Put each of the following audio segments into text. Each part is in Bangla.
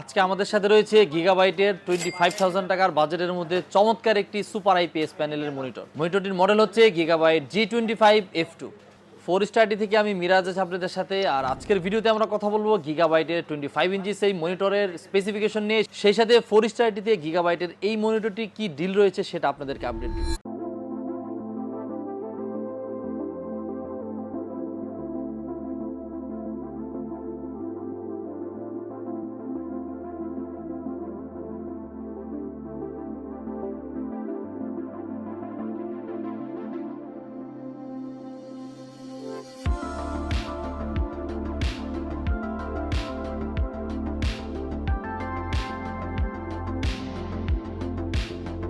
আজকে আমাদের সাথে রয়েছে গিগাবাইটের টোয়েন্টি ফাইভ থাউজেন্ড টাকার বাজেটের মধ্যে চমৎকার একটি সুপার আইপিএস প্যানেলের মনিটর। মনিটরটির মডেল হচ্ছে Gigabyte G twenty five F two four স্টারটি থেকে আমি মিরাজ আছি আপনাদের সাথে, আর আজকের ভিডিওতে আমরা কথা বলব গিগাবাইটের টোয়েন্টি ফাইভ ইঞ্চি সেই মনিটরের স্পেসিফিকেশন নিয়ে। সেই সাথে ফোর স্টারটিতে গিগাবাইটের এই মনিটরটি কি ডিল রয়েছে সেটা আপনাদেরকে আপডেট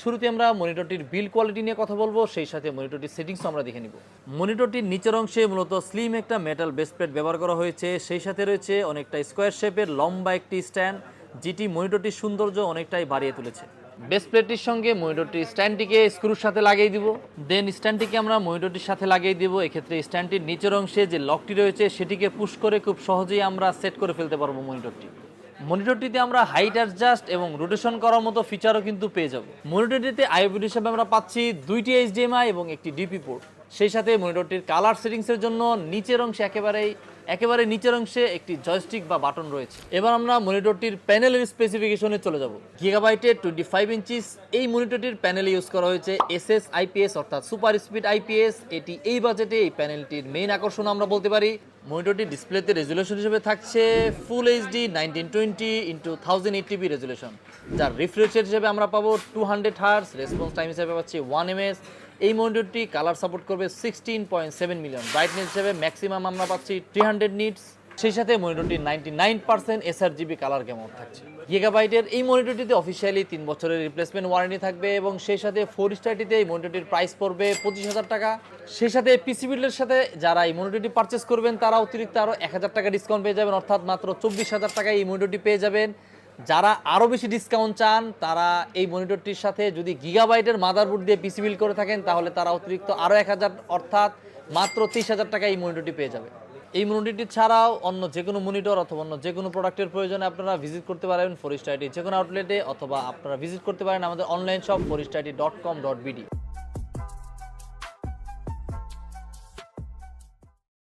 শুরুতে আমরা মনিটরটির বিল কোয়ালিটি নিয়ে কথা বলব, সেই সাথে মনিটরটির সেটিংস আমরা দেখে নিব। মনিটরটির নিচের অংশে মূলত স্লিম একটা মেটাল বেস প্লেট ব্যবহার করা হয়েছে, সেই সাথে রয়েছে অনেকটা স্কোয়ার শেপের লম্বা একটি স্ট্যান্ড যেটি মনিটরটির সৌন্দর্য অনেকটাই বাড়িয়ে তুলেছে। বেস প্লেটটির সঙ্গে মনিটরটির স্ট্যান্ডটিকে স্ক্রুর সাথে লাগিয়ে দিব। দেন স্ট্যান্ডটিকে আমরা মনিটরটির সাথে লাগিয়ে দিব। এক্ষেত্রে স্ট্যান্ডটির নিচের অংশে যে লকটি রয়েছে, সেটিকে পুশ করে খুব সহজেই আমরা সেট করে ফেলতে পারব মনিটরটি। মনিটরটিতে আমরা হাইট অ্যাডজাস্ট এবং রোটেশন করার মতো ফিচারও কিন্তু পেয়ে যাব। মনিটরটিতে আইওপিড হিসেবে আমরা পাচ্ছি দুইটি এইচডিএমআই এবং একটি ডিপি পোর্ট সেই সাথে মনিটরটির কালার সেটিংসের জন্য নিচের অংশে একেবারেই একেবারে নিচের অংশে একটি জয়স্টিক বা বাটন রয়েছে। এবার আমরা মনিটরটির প্যানেলের স্পেসিফিকেশনে চলে যাব। গিগাবাইটের টোয়েন্টি ফাইভ ইঞ্চিস এই মনিটরটির প্যানেলে ইউজ করা হয়েছে এস এসএস আইপিএস অর্থাৎ সুপার স্পিড আইপিএস এটি এই বাজেটে এই প্যানেলটির মেইন আকর্ষণ আমরা বলতে পারি। মনিটরটি ডিসপ্লেতে রেজুলেশন হিসেবে থাকছে full HD nineteen twenty into thousand eighty p resolution যার রিফ্রেশ হিসেবে আমরা পাবো two hundred hertz response time হিসেবে পাচ্ছি ওয়ান এমএস এই মনিটরটি কালার সাপোর্ট করবে sixteen point seven million brightness হিসেবে ম্যাক্সিমাম আমরা পাচ্ছি থ্রি হান্ড্রেড নিটস সেই সাথে মনিটরটি ninety nine percent SR GB colour কেমন থাকছে। গিগাবাইটের এই মনিটরটিতে অফিসিয়ালি তিন বছরের রিপ্লেসমেন্ট ওয়ারেন্টি থাকবে এবং সেই সাথে ফোর স্টারটিতে এই মনিটরটির প্রাইস পড়বে পঁচিশ হাজার টাকা। সেই সাথে পিসি বিল্ডের সাথে যারা এই মনিটরটি পারচেস করবেন, তারা অতিরিক্ত আরও এক হাজার টাকা ডিসকাউন্ট পেয়ে যাবেন। অর্থাৎ মাত্র চব্বিশ হাজার টাকায় এই মনিটরটি পেয়ে যাবেন। যারা আরও বেশি ডিসকাউন্ট চান, তারা এই মনিটরটির সাথে যদি গিগাবাইটের মাদারবোর্ড দিয়ে পিসি বিল করে থাকেন, তাহলে তারা অতিরিক্ত আরও এক হাজার, অর্থাৎ মাত্র তিরিশ হাজার টাকায় এই মনিটরটি পেয়ে যাবে। এই মনিটরটি ছাড়াও অন্য যে কোনো মনিটর অথবা অন্য যে কোনো প্রোডাক্টের প্রয়োজনে আপনারা ভিজিট করতে পারেন ফোর স্টাইটি যে কোনো আউটলেটে অথবা আপনারা ভিজিট করতে পারেন আমাদের অনলাইন শপ ফোর স্টাইটি ডট কম ডট বিডি